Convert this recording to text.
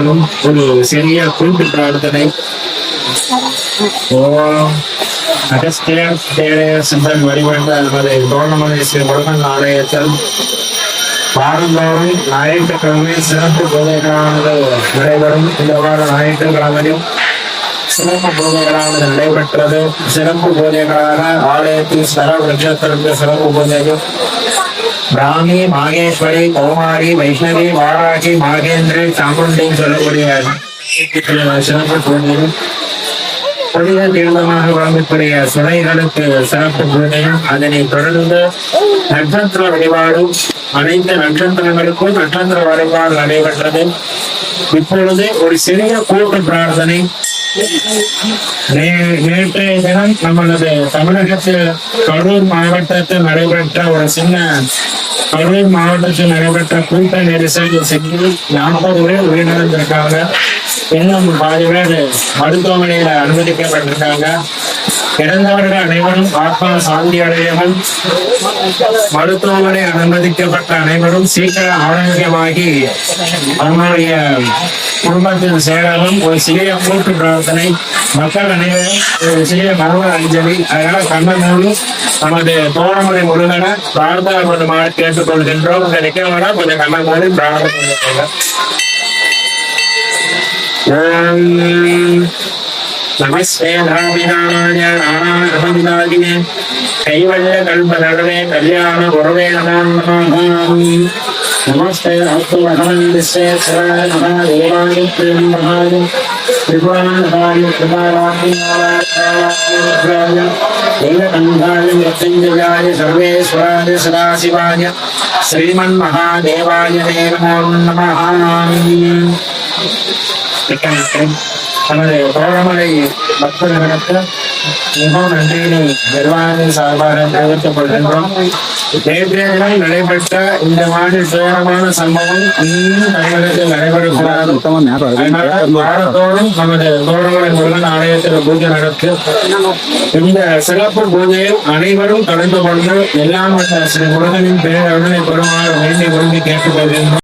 அனைவருக்கும் ஒரு சிறிய கூட்டு பிரார்த்தனை ஓம் அகஸ்தியர் தேரைய சிந்தன் வழிபட்ட நமது தோரணமலை ஸ்ரீ முருகன் ஆலயத்தில் வாரந்தோறும் ஞாயிற்றுக்கிழமை சிறப்பு பூஜைகளானது நடைபெறும். இந்த வார ஞாயிற்றுக்கிழமையும் சிறப்பு பூஜைகளானது நடைபெற்றது. சிறப்பு பூஜைகளாக ஆலயத்தில் ஸ்தல விருட்சத்திற்கு சிறப்பு பூஜைகள் பிராமி மாகேஸ்வரி கௌமாரி வைஷ்ணவி வாராகி மாகேந்திரி சாமுண்டி சொல்லக்கூடிய சிறப்பு பூஜையும் புனித தீர்த்தமாக வழங்கக்கூடிய சுனைகளுக்கு சிறப்பு பூஜையும் அதனை தொடர்ந்து நட்சத்திர வழிபாடும் அனைத்து நட்சத்திரங்களுக்கும் நட்சத்திர வழிபாடு நடைபெற்றது. இப்பொழுது ஒரு சிறிய கூட்டு பிரார்த்தனை. நேற்றைய தினம் நம்மளது தமிழகத்தில் கரூர் மாவட்டத்தில் நடைபெற்ற ஒரு சின்ன கரூர் மாவட்டத்தில் நடைபெற்ற கூட்ட நெரிசல் சிக்கி நாற்பது பேர் உயிரிழந்திருக்காங்க. இன்னும் பாதி பேர் மருத்துவமனையில் அனுமதிக்கப்பட்டிருக்காங்க. இறந்தவர்கள் அனைவரும் ஆத்மா சாந்தி அடையவும் மருத்துவமனை அனுமதிக்கப்பட்ட அனைவரும் சீக்கிரம் ஆரோக்கியமாகி அவனுடைய குடும்பத்தில் சேரவும் ஒரு சிறிய கூட்டு பிரார்த்தனை. மக்கள் அனைவரும் ஒரு சிறிய மர்ம அஞ்சலி அதனால கண்ணனோடு நமது தோழமுறை முருகனை பிரார்த்தனை பண்ணுமாறு கேட்டுக்கொள்கின்றோம். இந்த நிக்கிறவங்க கொஞ்சம் கண்ணனோடு பிரார்த்தனை பண்ணிக்கோங்க నమస్వేధాభిధానాణ్యానానాగమవిలాగినే కైవల్యకల్పనడవే కళ్యాణ గురవే నమస్తే అస్తు మహావిశ్వేశ్వరాయ మహాదేవాని ప్రేమ మహాని త్రిపురాణాని కృపారాణ్యాయ నీలకంధాయ మృత్యుంజయాయ సర్వేశ్వరాయ సదాశివాయ శ్రీమన్మహాదేవాయ నమో నమ. ఇక్కడ நாராயணாய நமது தோழமலை பக்தர்களுக்கு மிகவும் நன்றியினை நிர்வாகத்தின் சார்பாக தெரிவித்துக் கொள்கின்றோம் நேற்றைய நடைபெற்ற இந்த மாதிரி துயரமான சம்பவம் இன்னும் தமிழகத்தில் நடைபெறக்கூடாது. வாரத்தோடும் நமது தோழமலை முருகன் ஆலயத்தில் பூஜை நடத்தி இந்த சிறப்பு பூஜையில் அனைவரும் கலந்து கொண்டு எல்லாம் ஸ்ரீ முருகனின் பேரருளை பெறுமாறு வேண்டி விரும்பி கேட்டுக்கொள்கின்றோம்.